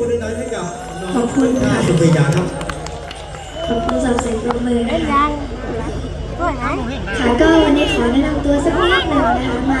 มือดังๆให้กับขอบคุณค่ะ สุภยาครับ ขอบคุณสำหรัเสียงปรบมือนะคะ ค่ะก็วันนี้ขอแนะนำตัวสักนิดหนึ่งนะคะมา